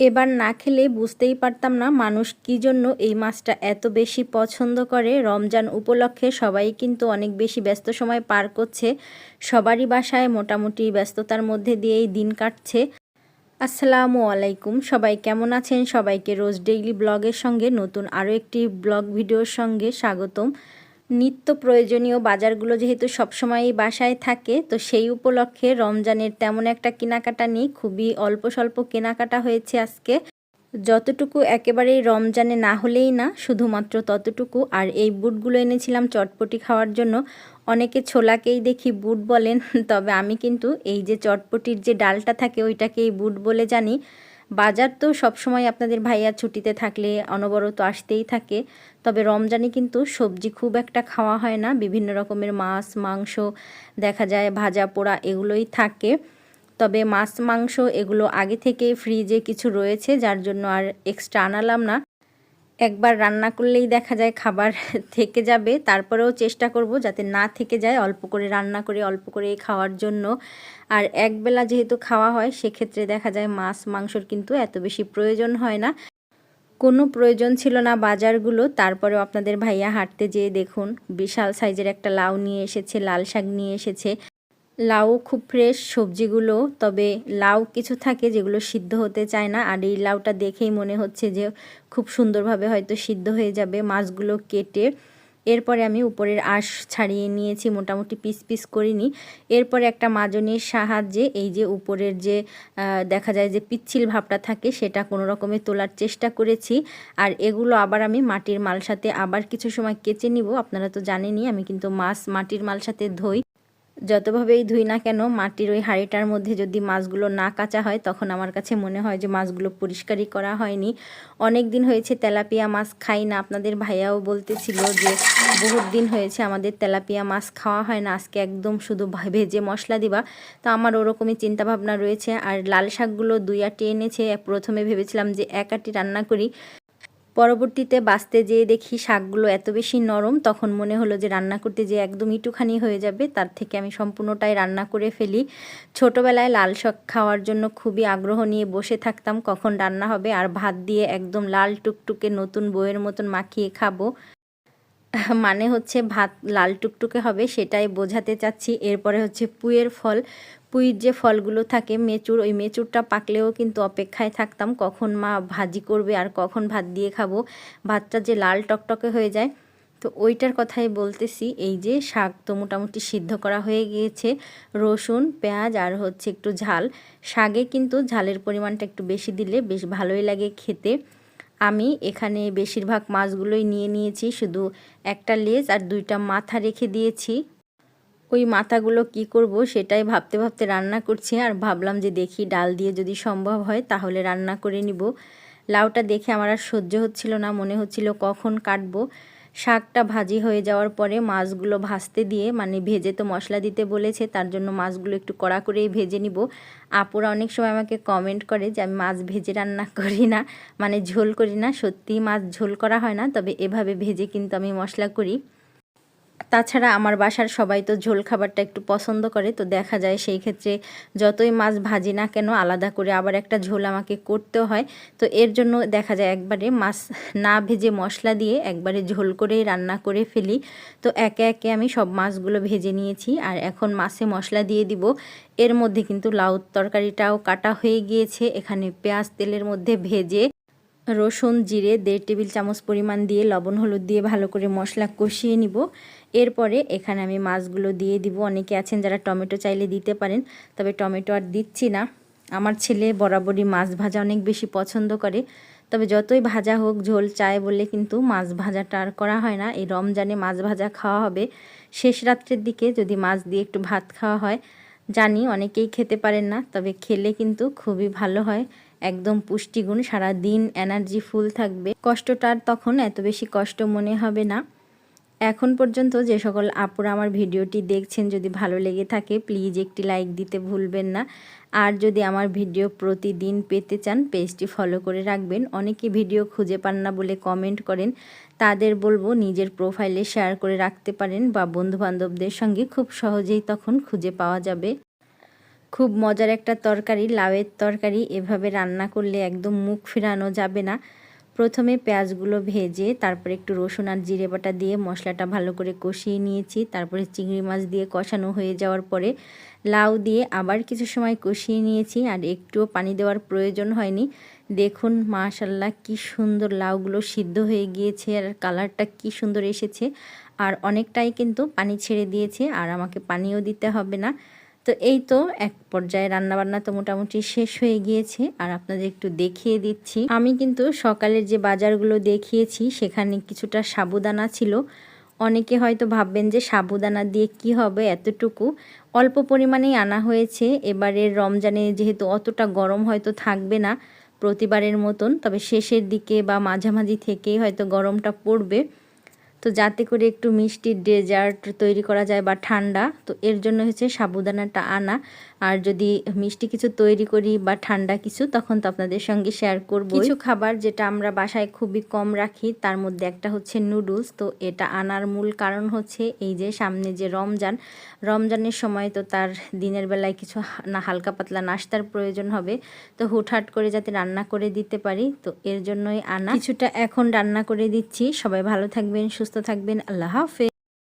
এবার না খেলে বুঝতেই পারতাম না মানুষ কী জন্য এই মাছটা এত বেশি পছন্দ করে। রমজান উপলক্ষে সবাই কিন্তু অনেক বেশি ব্যস্ত সময় পার করছে। সবারই বাসায় মোটামুটি ব্যস্ততার মধ্যে দিয়েই দিন কাটছে। আসসালামু আলাইকুম, সবাই কেমন আছেন? সবাইকে রোজ ডেইলি ব্লগের সঙ্গে নতুন আরও একটি ব্লগ ভিডিওর সঙ্গে স্বাগতম। নিত্য প্রয়োজনীয় বাজারগুলো যেহেতু সবসময়ই বাসায় থাকে, তো সেই উপলক্ষে রমজানের তেমন একটা কেনাকাটা নেই, খুবই অল্প স্বল্প কেনাকাটা হয়েছে আজকে। যতটুকু একেবারেই রমজানে না হলেই না, শুধুমাত্র ততটুকু। আর এই বুটগুলো এনেছিলাম চটপটি খাওয়ার জন্য। অনেকে ছোলাকেই দেখি বুট বলেন, তবে আমি কিন্তু এই যে চটপটির যে ডালটা থাকে, ওইটাকেই বুট বলে জানি। বাজার তো সবসময় আপনাদের ভাইয়া ছুটিতে থাকলে অনবরত আসতেই থাকে, তবে রমজানে কিন্তু সবজি খুব একটা খাওয়া হয় না। বিভিন্ন রকমের মাছ, মাংস দেখা যায়, ভাজা, পোড়া এগুলোই থাকে। তবে মাছ, মাংস এগুলো আগে থেকে ফ্রিজে কিছু রয়েছে, যার জন্য আর এক্সট্রা আনালাম না। একবার রান্না করলেই দেখা যায় খাবার থেকে যাবে। তারপরেও চেষ্টা করব যাতে না থেকে যায়, অল্প করে রান্না করে, অল্প করে খাওয়ার জন্য। আর একবেলা যেহেতু খাওয়া হয়, সেক্ষেত্রে দেখা যায় মাছ, মাংসর কিন্তু এত বেশি প্রয়োজন হয় না। কোনো প্রয়োজন ছিল না বাজারগুলো। তারপরেও আপনাদের ভাইয়া হাঁটতে যেয়ে দেখুন, বিশাল সাইজের একটা লাউ নিয়ে এসেছে, লাল শাক নিয়ে এসেছে। লাউ খুব ফ্রেশ সবজিগুলো, তবে লাউ কিছু থাকে যেগুলো সিদ্ধ হতে চায় না, আর এই লাউটা দেখেই মনে হচ্ছে যে খুব সুন্দরভাবে হয়তো সিদ্ধ হয়ে যাবে মাছগুলো কেটে। এরপরে আমি উপরের আঁশ ছাড়িয়ে নিয়েছি, মোটামুটি পিস পিস করিনি। এরপরে একটা মাজনের সাহায্যে এই যে উপরের যে দেখা যায় যে পিচ্ছিল ভাবটা থাকে সেটা কোনো রকমে তোলার চেষ্টা করেছি। আর এগুলো আবার আমি মাটির মাল সাথে আবার কিছু সময় কেচে নিব, আপনারা তো জানেনই, আমি কিন্তু মাছ মাটির মাল সাথে ধুই। যতভাবেই ধুই না কেন, মাটির ওই হাঁড়িটার মধ্যে যদি মাছগুলো না কাঁচা হয়, তখন আমার কাছে মনে হয় যে মাছগুলো পরিষ্কারই করা হয়নি। অনেক দিন হয়েছে তেলাপিয়া মাছ খাই না। আপনাদের ভাইয়াও বলতেছিল যে বহুত দিন হয়েছে আমাদের তেলাপিয়া মাছ খাওয়া হয় না। আজকে একদম শুধু ভেজে মশলা দিবা। তো আমার ওরকমই চিন্তাভাবনা রয়েছে। আর লাল শাকগুলো দুই আটি এনেছে। প্রথমে ভেবেছিলাম যে এক আটি রান্না করি। পরবর্তীতে বাঁচতে যেয়ে দেখি শাকগুলো এত বেশি নরম, তখন মনে হলো যে রান্না করতে যে একদম ইটুখানি হয়ে যাবে। তার থেকে আমি সম্পূর্ণটাই রান্না করে ফেলি। ছোটোবেলায় লাল শাক খাওয়ার জন্য খুবই আগ্রহ নিয়ে বসে থাকতাম, কখন রান্না হবে আর ভাত দিয়ে একদম লাল টুকটুকে নতুন বইয়ের মতন মাখিয়ে খাব। মানে হচ্ছে ভাত লাল টুকটুকে হবে, সেটাই বোঝাতে চাচ্ছি। এরপরে হচ্ছে পুয়ের ফল। পুইর যে ফলগুলো থাকে, মেচুর, ওই মেচুরটা পাকলেও কিন্তু অপেক্ষায় থাকতাম কখন মা ভাজি করবে আর কখন ভাত দিয়ে খাব। ভাতটা যে লাল টকটকে হয়ে যায়। তো ওইটার কথাই বলতেছি, এই যে শাক তো মোটামুটি সিদ্ধ করা হয়ে গিয়েছে, রসুন, পেঁয়াজ আর হচ্ছে একটু ঝাল। শাকে কিন্তু ঝালের পরিমাণটা একটু বেশি দিলে বেশ ভালোই লাগে খেতে। আমি এখানে বেশিরভাগ মাছগুলোই নিয়ে নিয়েছি, শুধু একটা লেজ আর দুইটা মাথা রেখে দিয়েছি। ওই মাথাগুলো কি করব সেটাই ভাবতে ভাবতে রান্না করছি আর ভাবলাম যে দেখি ডাল দিয়ে যদি সম্ভব হয় তাহলে রান্না করে নিব। লাউটা দেখে আমার আর সহ্য হচ্ছিল না, মনে হচ্ছিল কখন কাটবো। শাকটা ভাজি হয়ে যাওয়ার পরে মাছগুলো ভাজতে দিয়ে মানে ভেজে তো মশলা দিতে বলেছে, তার জন্য মাছগুলো একটু কড়া করেই ভেজে নিব। আপুরা অনেক সময় আমাকে কমেন্ট করে যে আমি মাছ ভেজে রান্না করি না মানে ঝোল করি না। সত্যিই মাছ ঝোল করা হয় না, তবে এভাবে ভেজে কিন্তু আমি মশলা করি। তাছাড়া আমার বাসার সবাই তো ঝোল খাবারটা একটু পছন্দ করে, তো দেখা যায় সেই ক্ষেত্রে যতই মাছ ভাজি না কেন আলাদা করে আবার একটা ঝোল আমাকে করতে হয়। তো এর জন্য দেখা যায় একবারে মাছ না ভেজে মশলা দিয়ে একবারে ঝোল করেই রান্না করে ফেলি। তো একে একে আমি সব মাছগুলো ভেজে নিয়েছি আর এখন মাছে মশলা দিয়ে দিব। এর মধ্যে কিন্তু লাউ তরকারিটাও কাটা হয়ে গিয়েছে, এখানে পেঁয়াজ তেলের মধ্যে ভেজে রসুন, জিরে, দেড় টেবিল চামচ পরিমাণ দিয়ে লবণ, হলুদ দিয়ে ভালো করে মশলা কষিয়ে নিব। এরপরে এখানে আমি মাছগুলো দিয়ে দিব। অনেকে আছেন যারা টমেটো চাইলে দিতে পারেন, তবে টমেটো আর দিচ্ছি না। আমার ছেলে বরাবরই মাছ ভাজা অনেক বেশি পছন্দ করে। তবে যতই ভাজা হোক, ঝোল চায় বলে কিন্তু মাছ ভাজাটা আর করা হয় না। এই রমজানে মাছ ভাজা খাওয়া হবে। শেষ রাত্রের দিকে যদি মাছ দিয়ে একটু ভাত খাওয়া হয়, জানি অনেকেই খেতে পারেন না, তবে খেলে কিন্তু খুবই ভালো হয়। একদম পুষ্টিগুণ সারা দিন এনার্জি ফুল থাকবে কষ্টটার তখন এত বেশি কষ্ট মনে হবে না। এখন পর্যন্ত যে সকল আপুরা আমার ভিডিওটি দেখছেন, যদি ভালো লেগে থাকে প্লিজ একটি লাইক দিতে ভুলবেন না। আর যদি আমার ভিডিও প্রতিদিন পেতে চান, পেজটি ফলো করে রাখবেন। অনেকে ভিডিও খুঁজে পান না বলে কমেন্ট করেন। তাদের বলব নিজের প্রোফাইলে শেয়ার করে রাখতে পারেন বা বন্ধুবান্ধবদের সঙ্গে খুব সহজেই তখন খুঁজে পাওয়া যাবে। খুব মজার একটা তরকারি, লাউয়ের তরকারি। এভাবে রান্না করলে একদম মুখ ফেরানো যাবে না। প্রথমে পেঁয়াজগুলো ভেজে, তারপরে একটু রসুন আর জিরে বাটা দিয়ে মশলাটা ভালো করে কষিয়ে নিয়েছি। তারপরে চিংড়ি মাছ দিয়ে কষানো হয়ে যাওয়ার পরে লাউ দিয়ে আবার কিছু সময় কষিয়ে নিয়েছি আর একটুও পানি দেওয়ার প্রয়োজন হয়নি। দেখুন, মাশাল্লাহ, কি সুন্দর লাউগুলো সিদ্ধ হয়ে গিয়েছে আর কালারটা কি সুন্দর এসেছে। আর অনেকটাই কিন্তু পানি ছেড়ে দিয়েছে আর আমাকে পানিও দিতে হবে না। তো এই তো এক পর্যায়ে রান্নাবান্না তো মোটামুটি শেষ হয়ে গিয়েছে, আর আপনাদের একটু দেখিয়ে দিচ্ছি। আমি কিন্তু সকালের যে বাজারগুলো দেখিয়েছি, সেখানে কিছুটা সাবুদানা ছিল। অনেকে হয়তো ভাববেন যে সাবুদানা দিয়ে কি হবে এতটুকু। অল্প পরিমাণেই আনা হয়েছে। এবারের রমজানে যেহেতু অতটা গরম হয়তো থাকবে না প্রতিবারের মতন, তবে শেষের দিকে বা মাঝামাঝি থেকেই হয়তো গরমটা পড়বে। তো যাতে করে একটু মিষ্টি ডেজার্ট তৈরি করা যায় বা ঠান্ডা, তো এর জন্য হচ্ছে সাবুদানাটা আনা। আর যদি মিষ্টি কিছু তৈরি করি বা ঠান্ডা কিছু, তখন তো আপনাদের সঙ্গে শেয়ার করব কিছু খাবার যেটা আমরা বাসায় খুবই কম রাখি, তার মধ্যে একটা হচ্ছে নুডলস তো এটা আনার মূল কারণ হচ্ছে এই যে সামনে যে রমজান, রমজানের সময় তো তার দিনের বেলায় কিছু না হালকা পাতলা নাস্তার প্রয়োজন হবে, তো হুটহাট করে যাতে রান্না করে দিতে পারি, তো এর জন্যই আনা। কিছুটা এখন রান্না করে দিচ্ছি, সবাই ভালো থাকবেন, সুস্থ থাকবেন, আল্লাহ হাফেজ।